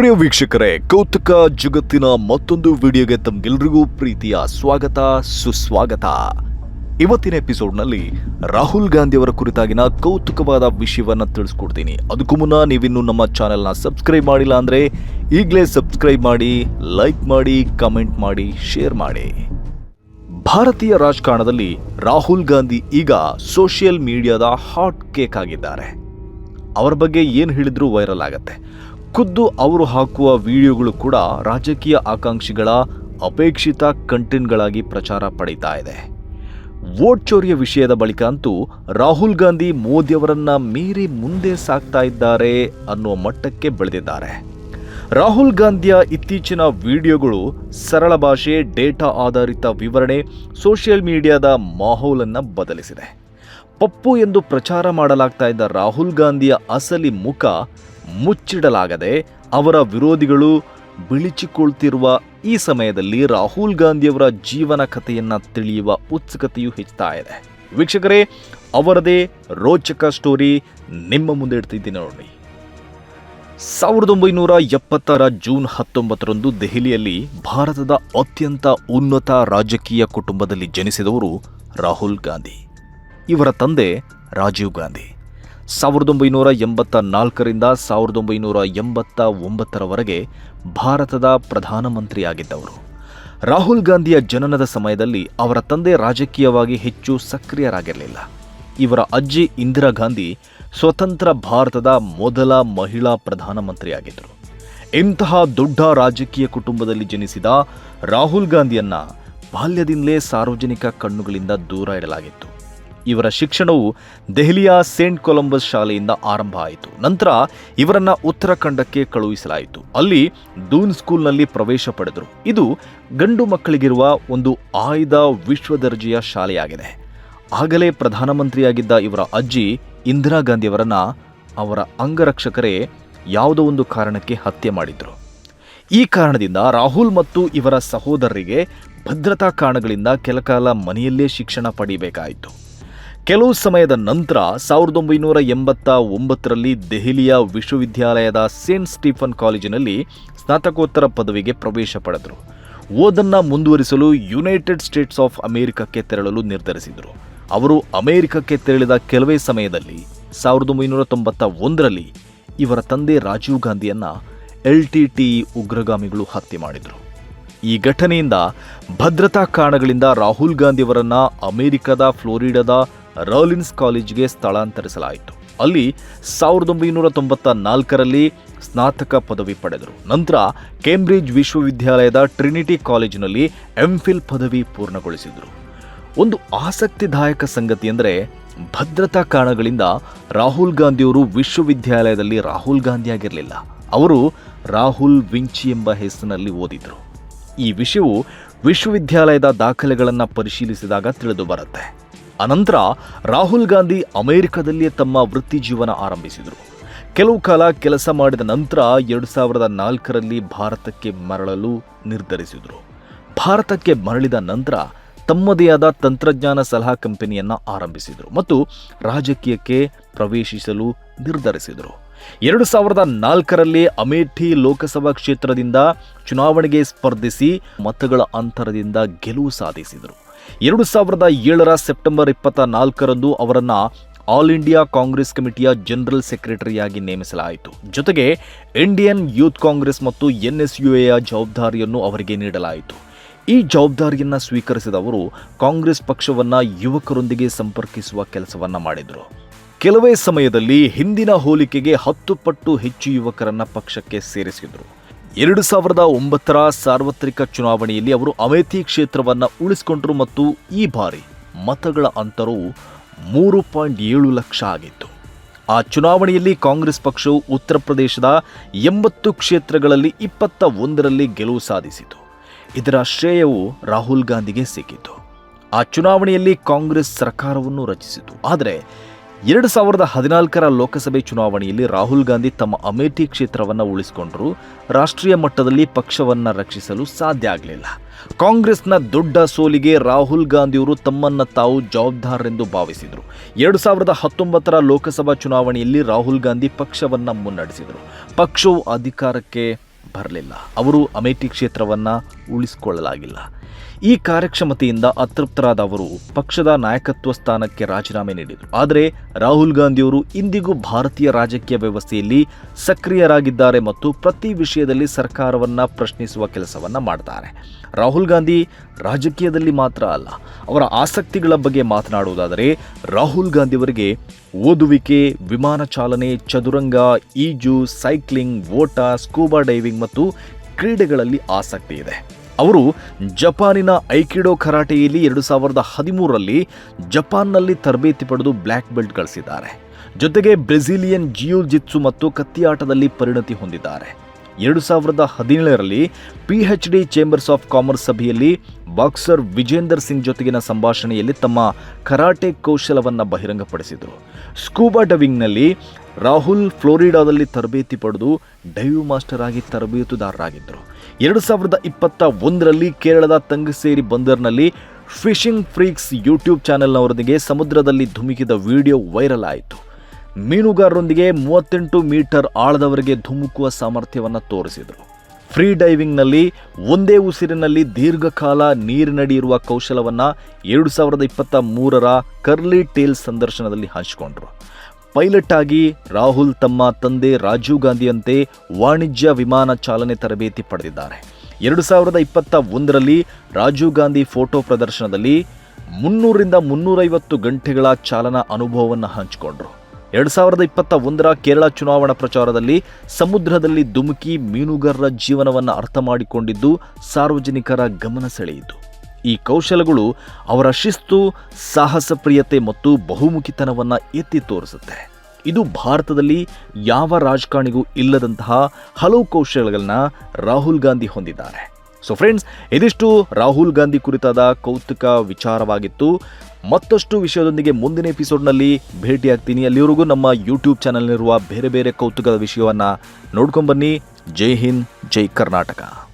ಪ್ರಿಯ ವೀಕ್ಷಕರೇ, ಕೌತುಕ ಜಗತ್ತಿನ ಮತ್ತೊಂದು ವಿಡಿಯೋಗೆ ತಮ್ಗೆಲ್ರಿಗೂ ಪ್ರೀತಿಯ ಸ್ವಾಗತ, ಸುಸ್ವಾಗತ. ಇವತ್ತಿನ ಎಪಿಸೋಡ್ನಲ್ಲಿ ರಾಹುಲ್ ಗಾಂಧಿಯವರ ಕುರಿತಾಗಿನ ಕೌತುಕವಾದ ವಿಷಯವನ್ನು ತಿಳಿಸ್ಕೊಡ್ತೀನಿ. ಅದಕ್ಕೂ ಮುನ್ನ ನೀವಿನ್ನೂ ನಮ್ಮ ಚಾನೆಲ್ನ ಸಬ್ಸ್ಕ್ರೈಬ್ ಮಾಡಿಲ್ಲ ಅಂದ್ರೆ ಈಗಲೇ ಸಬ್ಸ್ಕ್ರೈಬ್ ಮಾಡಿ, ಲೈಕ್ ಮಾಡಿ, ಕಮೆಂಟ್ ಮಾಡಿ, ಶೇರ್ ಮಾಡಿ. ಭಾರತೀಯ ರಾಜಕಾರಣದಲ್ಲಿ ರಾಹುಲ್ ಗಾಂಧಿ ಈಗ ಸೋಷಿಯಲ್ ಮೀಡಿಯಾದ ಹಾಟ್ ಕೇಕ್ ಆಗಿದ್ದಾರೆ. ಅವರ ಬಗ್ಗೆ ಏನು ಹೇಳಿದ್ರೂ ವೈರಲ್ ಆಗತ್ತೆ. ಖುದ್ದು ಅವರು ಹಾಕುವ ವಿಡಿಯೋಗಳು ಕೂಡ ರಾಜಕೀಯ ಆಕಾಂಕ್ಷಿಗಳ ಅಪೇಕ್ಷಿತ ಕಂಟೆಂಟ್ಗಳಾಗಿ ಪ್ರಚಾರ ಪಡೀತಾ ಇದೆ. ವೋಟ್ ಚೋರಿಯ ವಿಷಯದ ಬಳಿಕ ಅಂತೂ ರಾಹುಲ್ ಗಾಂಧಿ ಮೋದಿಯವರನ್ನ ಮೀರಿ ಮುಂದೆ ಸಾಕ್ತಾ ಇದ್ದಾರೆ ಅನ್ನುವ ಮಟ್ಟಕ್ಕೆ ಬೆಳೆದಿದ್ದಾರೆ. ರಾಹುಲ್ ಗಾಂಧಿಯ ಇತ್ತೀಚಿನ ವಿಡಿಯೋಗಳು ಸರಳ ಭಾಷೆ, ಡೇಟಾ ಆಧಾರಿತ ವಿವರಣೆ, ಸೋಷಿಯಲ್ ಮೀಡಿಯಾದ ಮಾಹೌಲನ್ನು ಬದಲಿಸಿದೆ. ಪಪ್ಪು ಎಂದು ಪ್ರಚಾರ ಮಾಡಲಾಗ್ತಾ ಇದ್ದ ರಾಹುಲ್ ಗಾಂಧಿಯ ಅಸಲಿ ಮುಖ ಮುಚ್ಚಿಡಲಾಗದೆ ಅವರ ವಿರೋಧಿಗಳು ಬಿಳಿಚಿಕೊಳ್ತಿರುವ ಈ ಸಮಯದಲ್ಲಿ ರಾಹುಲ್ ಗಾಂಧಿಯವರ ಜೀವನ ಕಥೆಯನ್ನು ತಿಳಿಯುವ ಉತ್ಸುಕತೆಯು ಹೆಚ್ಚುತ್ತಾ ಇದೆ. ವೀಕ್ಷಕರೇ, ಅವರದೇ ರೋಚಕ ಸ್ಟೋರಿ ನಿಮ್ಮ ಮುಂದೆ ಇಡ್ತಿದ್ದೀನಿ ನೋಡಿ. ಸಾವಿರದ ಒಂಬೈನೂರ ಎಪ್ಪತ್ತರ ಜೂನ್ ಹತ್ತೊಂಬತ್ತರಂದು ದೆಹಲಿಯಲ್ಲಿ ಭಾರತದ ಅತ್ಯಂತ ಉನ್ನತ ರಾಜಕೀಯ ಕುಟುಂಬದಲ್ಲಿ ಜನಿಸಿದವರು ರಾಹುಲ್ ಗಾಂಧಿ. ಇವರ ತಂದೆ ರಾಜೀವ್ ಗಾಂಧಿ. ಸಾವಿರದ ಒಂಬೈನೂರ ಎಂಬತ್ತ ನಾಲ್ಕರಿಂದ ಸಾವಿರದ ಒಂಬೈನೂರ ಎಂಬತ್ತ ಒಂಬತ್ತರವರೆಗೆ ಭಾರತದ ಪ್ರಧಾನಮಂತ್ರಿಯಾಗಿದ್ದವರು. ರಾಹುಲ್ ಗಾಂಧಿಯ ಜನನದ ಸಮಯದಲ್ಲಿ ಅವರ ತಂದೆ ರಾಜಕೀಯವಾಗಿ ಹೆಚ್ಚು ಸಕ್ರಿಯರಾಗಿರಲಿಲ್ಲ. ಇವರ ಅಜ್ಜಿ ಇಂದಿರಾ ಗಾಂಧಿ ಸ್ವತಂತ್ರ ಭಾರತದ ಮೊದಲ ಮಹಿಳಾ ಪ್ರಧಾನಮಂತ್ರಿಯಾಗಿದ್ದರು. ಇಂತಹ ದೊಡ್ಡ ರಾಜಕೀಯ ಕುಟುಂಬದಲ್ಲಿ ಜನಿಸಿದ ರಾಹುಲ್ ಗಾಂಧಿಯನ್ನ ಬಾಲ್ಯದಿಂದಲೇ ಸಾರ್ವಜನಿಕ ಕಣ್ಣುಗಳಿಂದ ದೂರ ಇಡಲಾಗಿತ್ತು. ಇವರ ಶಿಕ್ಷಣವು ದೆಹಲಿಯ ಸೇಂಟ್ ಕೊಲಂಬಸ್ ಶಾಲೆಯಿಂದ ಆರಂಭ ಆಯಿತು. ನಂತರ ಇವರನ್ನು ಉತ್ತರಾಖಂಡಕ್ಕೆ ಕಳುಹಿಸಲಾಯಿತು. ಅಲ್ಲಿ ದೂನ್ ಸ್ಕೂಲ್ನಲ್ಲಿ ಪ್ರವೇಶ ಪಡೆದರು. ಇದು ಗಂಡು ಮಕ್ಕಳಿಗಿರುವ ಒಂದು ಆಯ್ದ ವಿಶ್ವ ದರ್ಜೆಯ ಶಾಲೆಯಾಗಿದೆ. ಆಗಲೇ ಪ್ರಧಾನಮಂತ್ರಿಯಾಗಿದ್ದ ಇವರ ಅಜ್ಜಿ ಇಂದಿರಾ ಗಾಂಧಿಯವರನ್ನು ಅವರ ಅಂಗರಕ್ಷಕರೇ ಯಾವುದೋ ಒಂದು ಕಾರಣಕ್ಕೆ ಹತ್ಯೆ ಮಾಡಿದ್ರು. ಈ ಕಾರಣದಿಂದ ರಾಹುಲ್ ಮತ್ತು ಇವರ ಸಹೋದರರಿಗೆ ಭದ್ರತಾ ಕಾರಣಗಳಿಂದ ಕೆಲಕಾಲ ಮನೆಯಲ್ಲೇ ಶಿಕ್ಷಣ ಪಡೆಯಬೇಕಾಯಿತು ಕೆಲವು ಸಮಯದ ನಂತರ ಸಾವಿರದ ಒಂಬೈನೂರ ಎಂಬತ್ತ ಒಂಬತ್ತರಲ್ಲಿ ದೆಹಲಿಯ ವಿಶ್ವವಿದ್ಯಾಲಯದ ಸೇಂಟ್ ಸ್ಟೀಫನ್ ಕಾಲೇಜಿನಲ್ಲಿ ಸ್ನಾತಕೋತ್ತರ ಪದವಿಗೆ ಪ್ರವೇಶ ಪಡೆದರು. ಓದನ್ನು ಮುಂದುವರಿಸಲು ಯುನೈಟೆಡ್ ಸ್ಟೇಟ್ಸ್ ಆಫ್ ಅಮೆರಿಕಕ್ಕೆ ತೆರಳಲು ನಿರ್ಧರಿಸಿದರು. ಅವರು ಅಮೆರಿಕಕ್ಕೆ ತೆರಳಿದ ಕೆಲವೇ ಸಮಯದಲ್ಲಿ ಸಾವಿರದ ಒಂಬೈನೂರ ತೊಂಬತ್ತ ಒಂದರಲ್ಲಿ ಇವರ ತಂದೆ ರಾಜೀವ್ ಗಾಂಧಿಯನ್ನು ಎಲ್ ಟಿ ಟಿ ಉಗ್ರಗಾಮಿಗಳು ಹತ್ಯೆ ಮಾಡಿದರು. ಈ ಘಟನೆಯಿಂದ ಭದ್ರತಾ ಕಾರಣಗಳಿಂದ ರಾಹುಲ್ ಗಾಂಧಿಯವರನ್ನು ಅಮೆರಿಕದ, ಫ್ಲೋರಿಡಾದ ರಾಲಿನ್ಸ್ ಕಾಲೇಜ್ಗೆ ಸ್ಥಳಾಂತರಿಸಲಾಯಿತು. ಅಲ್ಲಿ ಸಾವಿರದ ಒಂಬೈನೂರ ತೊಂಬತ್ತ ನಾಲ್ಕರಲ್ಲಿ ಸ್ನಾತಕ ಪದವಿ ಪಡೆದರು. ನಂತರ ಕೇಂಬ್ರಿಡ್ಜ್ ವಿಶ್ವವಿದ್ಯಾಲಯದ ಟ್ರಿನಿಟಿ ಕಾಲೇಜಿನಲ್ಲಿ ಎಂಫಿಲ್ ಪದವಿ ಪೂರ್ಣಗೊಳಿಸಿದರು. ಒಂದು ಆಸಕ್ತಿದಾಯಕ ಸಂಗತಿ ಅಂದರೆ ಭದ್ರತಾ ಕಾರಣಗಳಿಂದ ರಾಹುಲ್ ಗಾಂಧಿಯವರು ವಿಶ್ವವಿದ್ಯಾಲಯದಲ್ಲಿ ರಾಹುಲ್ ಗಾಂಧಿ ಆಗಿರಲಿಲ್ಲ. ಅವರು ರಾಹುಲ್ ವಿಂಚಿ ಎಂಬ ಹೆಸರಿನಲ್ಲಿ ಓದಿದರು. ಈ ವಿಷಯವು ವಿಶ್ವವಿದ್ಯಾಲಯದ ದಾಖಲೆಗಳನ್ನು ಪರಿಶೀಲಿಸಿದಾಗ ತಿಳಿದು ಬರುತ್ತೆ. ಅನಂತರ ರಾಹುಲ್ ಗಾಂಧಿ ಅಮೆರಿಕದಲ್ಲಿಯೇ ತಮ್ಮ ವೃತ್ತಿ ಜೀವನ ಆರಂಭಿಸಿದರು. ಕೆಲವು ಕಾಲ ಕೆಲಸ ಮಾಡಿದ ನಂತರ ಎರಡು ಸಾವಿರದ ನಾಲ್ಕರಲ್ಲಿ ಭಾರತಕ್ಕೆ ಮರಳಲು ನಿರ್ಧರಿಸಿದರು. ಭಾರತಕ್ಕೆ ಮರಳಿದ ನಂತರ ತಮ್ಮದೇ ಆದ ತಂತ್ರಜ್ಞಾನ ಸಲಹಾ ಕಂಪನಿಯನ್ನು ಆರಂಭಿಸಿದರು ಮತ್ತು ರಾಜಕೀಯಕ್ಕೆ ಪ್ರವೇಶಿಸಲು ನಿರ್ಧರಿಸಿದರು. ಎರಡು ಸಾವಿರದ ನಾಲ್ಕರಲ್ಲಿ ಅಮೇಠಿ ಲೋಕಸಭಾ ಕ್ಷೇತ್ರದಿಂದ ಚುನಾವಣೆಗೆ ಸ್ಪರ್ಧಿಸಿ ಮತಗಳ ಅಂತರದಿಂದ ಗೆಲುವು ಸಾಧಿಸಿದರು. ಎರಡು ಸಾವಿರದ ಏಳರ ಸೆಪ್ಟೆಂಬರ್ ಇಪ್ಪತ್ತ ನಾಲ್ಕರಂದು ಅವರನ್ನು ಆಲ್ ಇಂಡಿಯಾ ಕಾಂಗ್ರೆಸ್ ಕಮಿಟಿಯ ಜನರಲ್ ಸೆಕ್ರೆಟರಿಯಾಗಿ ನೇಮಿಸಲಾಯಿತು. ಜೊತೆಗೆ ಇಂಡಿಯನ್ ಯೂತ್ ಕಾಂಗ್ರೆಸ್ ಮತ್ತು ಎನ್ಎಸ್ಯುಎಯ ಜವಾಬ್ದಾರಿಯನ್ನು ಅವರಿಗೆ ನೀಡಲಾಯಿತು. ಈ ಜವಾಬ್ದಾರಿಯನ್ನು ಸ್ವೀಕರಿಸಿದ ಅವರು, ಕಾಂಗ್ರೆಸ್ ಪಕ್ಷವನ್ನು ಯುವಕರೊಂದಿಗೆ ಸಂಪರ್ಕಿಸುವ ಕೆಲಸವನ್ನ ಮಾಡಿದರು. ಕೆಲವೇ ಸಮಯದಲ್ಲಿ ಹಿಂದಿನ ಹೋಲಿಕೆಗೆ ಹತ್ತು ಪಟ್ಟು ಹೆಚ್ಚು ಯುವಕರನ್ನು ಪಕ್ಷಕ್ಕೆ ಸೇರಿಸಿದರು. ಎರಡು ಸಾವಿರದ ಒಂಬತ್ತರ ಸಾರ್ವತ್ರಿಕ ಚುನಾವಣೆಯಲ್ಲಿ ಅವರು ಅಮೇಥಿ ಕ್ಷೇತ್ರವನ್ನು ಉಳಿಸಿಕೊಂಡರು ಮತ್ತು ಈ ಬಾರಿ ಮತಗಳ ಅಂತರವು ಮೂರು ಪಾಯಿಂಟ್ ಏಳು ಲಕ್ಷ ಆಗಿತ್ತು. ಆ ಚುನಾವಣೆಯಲ್ಲಿ ಕಾಂಗ್ರೆಸ್ ಪಕ್ಷವು ಉತ್ತರ ಪ್ರದೇಶದ ಎಂಬತ್ತು ಕ್ಷೇತ್ರಗಳಲ್ಲಿ ಇಪ್ಪತ್ತ ಒಂದರಲ್ಲಿ ಗೆಲುವು ಸಾಧಿಸಿತು. ಇದರ ಶ್ರೇಯವು ರಾಹುಲ್ ಗಾಂಧಿಗೆ ಸಿಕ್ಕಿತು. ಆ ಚುನಾವಣೆಯಲ್ಲಿ ಕಾಂಗ್ರೆಸ್ ಸರ್ಕಾರವನ್ನು ರಚಿಸಿತು. ಆದರೆ ಎರಡು ಸಾವಿರದ ಹದಿನಾಲ್ಕರ ಲೋಕಸಭೆ ಚುನಾವಣೆಯಲ್ಲಿ ರಾಹುಲ್ ಗಾಂಧಿ ತಮ್ಮ ಅಮೇಠಿ ಕ್ಷೇತ್ರವನ್ನು ಉಳಿಸಿಕೊಂಡರು. ರಾಷ್ಟ್ರೀಯ ಮಟ್ಟದಲ್ಲಿ ಪಕ್ಷವನ್ನು ರಕ್ಷಿಸಲು ಸಾಧ್ಯ ಆಗಲಿಲ್ಲ. ಕಾಂಗ್ರೆಸ್ನ ದೊಡ್ಡ ಸೋಲಿಗೆ ರಾಹುಲ್ ಗಾಂಧಿಯವರು ತಮ್ಮನ್ನ ತಾವು ಜವಾಬ್ದಾರರೆಂದು ಭಾವಿಸಿದರು. ಎರಡು ಸಾವಿರದ ಹತ್ತೊಂಬತ್ತರ ಲೋಕಸಭಾ ಚುನಾವಣೆಯಲ್ಲಿ ರಾಹುಲ್ ಗಾಂಧಿ ಪಕ್ಷವನ್ನ ಮುನ್ನಡೆಸಿದರು. ಪಕ್ಷವು ಅಧಿಕಾರಕ್ಕೆ ಬರಲಿಲ್ಲ. ಅವರು ಅಮೇಠಿ ಕ್ಷೇತ್ರವನ್ನು ಉಳಿಸಿಕೊಳ್ಳಲಾಗಿಲ್ಲ. ಈ ಕಾರ್ಯಕ್ಷಮತೆಯಿಂದ ಅತೃಪ್ತರಾದ ಅವರು ಪಕ್ಷದ ನಾಯಕತ್ವ ಸ್ಥಾನಕ್ಕೆ ರಾಜೀನಾಮೆ ನೀಡಿದರು. ಆದರೆ ರಾಹುಲ್ ಗಾಂಧಿಯವರು ಇಂದಿಗೂ ಭಾರತೀಯ ರಾಜಕೀಯ ವ್ಯವಸ್ಥೆಯಲ್ಲಿ ಸಕ್ರಿಯರಾಗಿದ್ದಾರೆ ಮತ್ತು ಪ್ರತಿ ವಿಷಯದಲ್ಲಿ ಸರ್ಕಾರವನ್ನು ಪ್ರಶ್ನಿಸುವ ಕೆಲಸವನ್ನು ಮಾಡ್ತಾರೆ. ರಾಹುಲ್ ಗಾಂಧಿ ರಾಜಕೀಯದಲ್ಲಿ ಮಾತ್ರ ಅಲ್ಲ, ಅವರ ಆಸಕ್ತಿಗಳ ಬಗ್ಗೆ ಮಾತನಾಡುವುದಾದರೆ ರಾಹುಲ್ ಗಾಂಧಿಯವರಿಗೆ ಓದುವಿಕೆ, ವಿಮಾನ ಚಾಲನೆ, ಚದುರಂಗ, ಈಜು, ಸೈಕ್ಲಿಂಗ್, ಓಟ, ಸ್ಕೂಬಾ ಡೈವಿಂಗ್ ಮತ್ತು ಕ್ರೀಡೆಗಳಲ್ಲಿ ಆಸಕ್ತಿ ಇದೆ. ಅವರು ಜಪಾನಿನ ಐಕಿಡೋ ಕರಾಟೆಯಲ್ಲಿ ಎರಡು ಸಾವಿರದ ಹದಿಮೂರರಲ್ಲಿ ಜಪಾನ್ನಲ್ಲಿ ತರಬೇತಿ ಪಡೆದು ಬ್ಲ್ಯಾಕ್ ಬೆಲ್ಟ್ ಗಳಿಸಿದ್ದಾರೆ. ಜೊತೆಗೆ ಬ್ರೆಜಿಲಿಯನ್ ಜಿಯೋ ಜಿತ್ಸು ಮತ್ತು ಕತ್ತಿಯಾಟದಲ್ಲಿ ಪರಿಣತಿ ಹೊಂದಿದ್ದಾರೆ. ಎರಡು ಸಾವಿರದ ಹದಿನೇಳರಲ್ಲಿ P H D chambers of commerce ಸಭೆಯಲ್ಲಿ ಬಾಕ್ಸರ್ ವಿಜೇಂದರ್ ಸಿಂಗ್ ಜೊತೆಗಿನ ಸಂಭಾಷಣೆಯಲ್ಲಿ ತಮ್ಮ ಕರಾಟೆ ಕೌಶಲವನ್ನು ಬಹಿರಂಗಪಡಿಸಿದರು. ಸ್ಕೂಬಾ ಡೈವಿಂಗ್ನಲ್ಲಿ ರಾಹುಲ್ ಫ್ಲೋರಿಡಾದಲ್ಲಿ ತರಬೇತಿ ಪಡೆದು ಡೈವ್ ಮಾಸ್ಟರ್ ಆಗಿ ತರಬೇತುದಾರರಾಗಿದ್ದರು. ಎರಡು ಸಾವಿರದ ಇಪ್ಪತ್ತ ಒಂದರಲ್ಲಿ ಕೇರಳದ ತಂಗಸೇರಿ ಬಂದರ್ನಲ್ಲಿ ಫಿಶಿಂಗ್ ಫ್ರೀಕ್ಸ್ ಯೂಟ್ಯೂಬ್ ಚಾನೆಲ್ನವರೊಂದಿಗೆ ಸಮುದ್ರದಲ್ಲಿ ಧುಮುಕಿದ ವಿಡಿಯೋ ವೈರಲ್ ಆಯಿತು. ಮೀನುಗಾರರೊಂದಿಗೆ ಮೂವತ್ತೆಂಟು ಮೀಟರ್ ಆಳದವರೆಗೆ ಧುಮುಕುವ ಸಾಮರ್ಥ್ಯವನ್ನು ತೋರಿಸಿದರು. ಫ್ರೀ ಡೈವಿಂಗ್ನಲ್ಲಿ ಒಂದೇ ಉಸಿರಿನಲ್ಲಿ ದೀರ್ಘಕಾಲ ನೀರಿನಡಿ ಇರುವ ಕೌಶಲವನ್ನು ಎರಡು ಸಾವಿರದ ಇಪ್ಪತ್ತ ಮೂರರ ಕರ್ಲಿ ಟೇಲ್ ಸಂದರ್ಶನದಲ್ಲಿ ಹಂಚಿಕೊಂಡ್ರು. ಪೈಲಟ್ ಆಗಿ ರಾಹುಲ್ ತಮ್ಮ ತಂದೆ ರಾಜೀವ್ ಗಾಂಧಿಯಂತೆ ವಾಣಿಜ್ಯ ವಿಮಾನ ಚಾಲನೆ ತರಬೇತಿ ಪಡೆದಿದ್ದಾರೆ. ಎರಡು ಸಾವಿರದ ಇಪ್ಪತ್ತ ಒಂದರಲ್ಲಿ ರಾಜೀವ್ ಗಾಂಧಿ ಫೋಟೋ ಪ್ರದರ್ಶನದಲ್ಲಿ ಮುನ್ನೂರಿಂದ ಮುನ್ನೂರೈವತ್ತು ಗಂಟೆಗಳ ಚಾಲನಾ ಅನುಭವವನ್ನು ಹಂಚಿಕೊಂಡರು. ಎರಡು ಸಾವಿರದ ಇಪ್ಪತ್ತ ಒಂದರ ಕೇರಳ ಚುನಾವಣಾ ಪ್ರಚಾರದಲ್ಲಿ ಸಮುದ್ರದಲ್ಲಿ ಧುಮುಕಿ, ಮೀನುಗಾರರ ಜೀವನವನ್ನು ಅರ್ಥ ಮಾಡಿಕೊಂಡಿದ್ದು ಸಾರ್ವಜನಿಕರ ಗಮನ ಸೆಳೆಯಿತು. ಈ ಕೌಶಲಗಳು ಅವರ ಶಿಸ್ತು ಸಾಹಸ ಪ್ರಿಯತೆ ಮತ್ತು ಬಹುಮುಖಿತನವನ್ನು ಎತ್ತಿ ತೋರಿಸುತ್ತೆ. ಇದು ಭಾರತದಲ್ಲಿ ಯಾವ ರಾಜಕಾರಣಿಗೂ ಇಲ್ಲದಂತಹ ಹಲವು ಕೌಶಲಗಳನ್ನ ರಾಹುಲ್ ಗಾಂಧಿ ಹೊಂದಿದ್ದಾರೆ. ಸೊ ಫ್ರೆಂಡ್ಸ್ ಇದಿಷ್ಟು ರಾಹುಲ್ ಗಾಂಧಿ ಕುರಿತಾದ ಕೌತುಕ ವಿಚಾರವಾಗಿತ್ತು. ಮತ್ತಷ್ಟು ವಿಷಯದೊಂದಿಗೆ ಮುಂದಿನ ಎಪಿಸೋಡ್ನಲ್ಲಿ ಭೇಟಿಯಾಗ್ತೀನಿ. ಅಲ್ಲಿವರೆಗೂ ನಮ್ಮ ಯೂಟ್ಯೂಬ್ ಚಾನಲ್ನಿರುವ ಬೇರೆ ಬೇರೆ ಕೌತುಕದ ವಿಷಯವನ್ನು ನೋಡ್ಕೊಂಬನ್ನಿ ಜೈ ಹಿಂದ್, ಜೈ ಕರ್ನಾಟಕ.